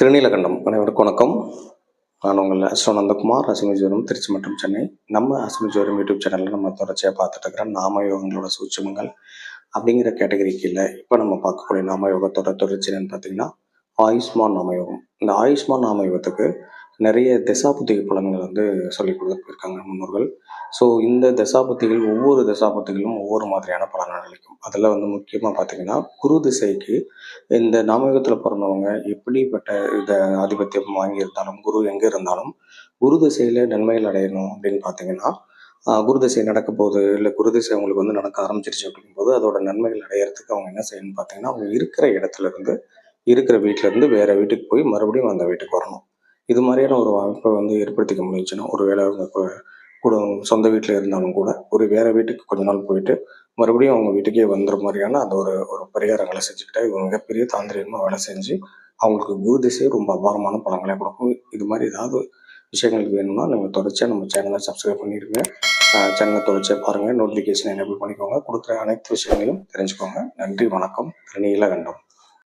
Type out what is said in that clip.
திருநீலகண்டம் அனைவருக்கும் வணக்கம். நான் உங்கள் அஸ்ரோ நந்தகுமார் அசுமிஜோரம் திருச்சி மற்றும் சென்னை. நம்ம அசுமிஜோரம் யூடியூப் சேனலில் நம்ம தொடர்ச்சியாக பார்த்துட்டு இருக்கிற நாம யோகங்களோட சூட்சமங்கள் அப்படிங்கிற கேட்டகரிக்கு இல்லை. இப்போ நம்ம பார்க்கக்கூடிய நாம யோகத்தோட தொடர்ச்சி என்னன்னு பார்த்தீங்கன்னா ஆயுஷ்மான் நாமயோகம் இந்த ஆயுஷ்மான் நாமயோகத்துக்கு நிறைய நிறைய தசாபுத்திக பலன்கள் வந்து சொல்லிக் கொடுத்து போயிருக்காங்க முன்னோர்கள். ஸோ இந்த தசாபத்திகள் ஒவ்வொரு தசாபத்திகளும் ஒவ்வொரு மாதிரியான பலன்கள் அளிக்கும். அதில் வந்து முக்கியமாக பார்த்தீங்கன்னா குரு திசைக்கு இந்த நாமயுகத்தில் பிறந்தவங்க எப்படிப்பட்ட இதை ஆதிபத்தியம் வாங்கியிருந்தாலும் குரு எங்கே இருந்தாலும் குரு திசையில் நன்மைகள் அடையணும் அப்படின்னு பார்த்தீங்கன்னா குரு திசை நடக்க போகுது இல்லை குரு திசை அவங்களுக்கு வந்து நடக்க ஆரம்பிச்சிருச்சு அப்படிங்கும்போது அதோட நன்மைகள் அடையறதுக்கு அவங்க என்ன செய்யணும்னு பார்த்தீங்கன்னா அவங்க இருக்கிற இடத்துல இருந்து இருக்கிற வீட்டிலேருந்து இருந்து வீட்டுக்கு போய் மறுபடியும் அந்த வீட்டுக்கு வரணும். இது மாதிரியான ஒரு வாய்ப்பை வந்து ஏற்படுத்திக்க முடிஞ்சுன்னா ஒரு வேளை அவங்க இப்போ கூட சொந்த வீட்டில் இருந்தாலும் கூட ஒரு வேற வீட்டுக்கு கொஞ்ச நாள் போயிட்டு மறுபடியும் அவங்க வீட்டுக்கே வந்துற மாதிரியான அந்த ஒரு ஒரு பரிகாரங்களை செஞ்சுக்கிட்டா இவங்க மிகப்பெரிய தாந்திரிகமாக வேலை செஞ்சு அவங்களுக்கு குரு திசை ரொம்ப அபாரமான பழங்களே கொடுக்கும். இது மாதிரி ஏதாவது விஷயங்கள் வேணும்னா நீங்கள் தொடர்ச்சியாக நம்ம சேனலை சப்ஸ்கிரைப் பண்ணிடுங்க சேனலை தொடர்ச்சியாக பாருங்கள் நோட்டிஃபிகேஷன் எனேபிள் பண்ணிக்கோங்க. கொடுக்குற அனைத்து விஷயங்களையும் தெரிஞ்சுக்கோங்க. நன்றி வணக்கம். நீலகண்டம்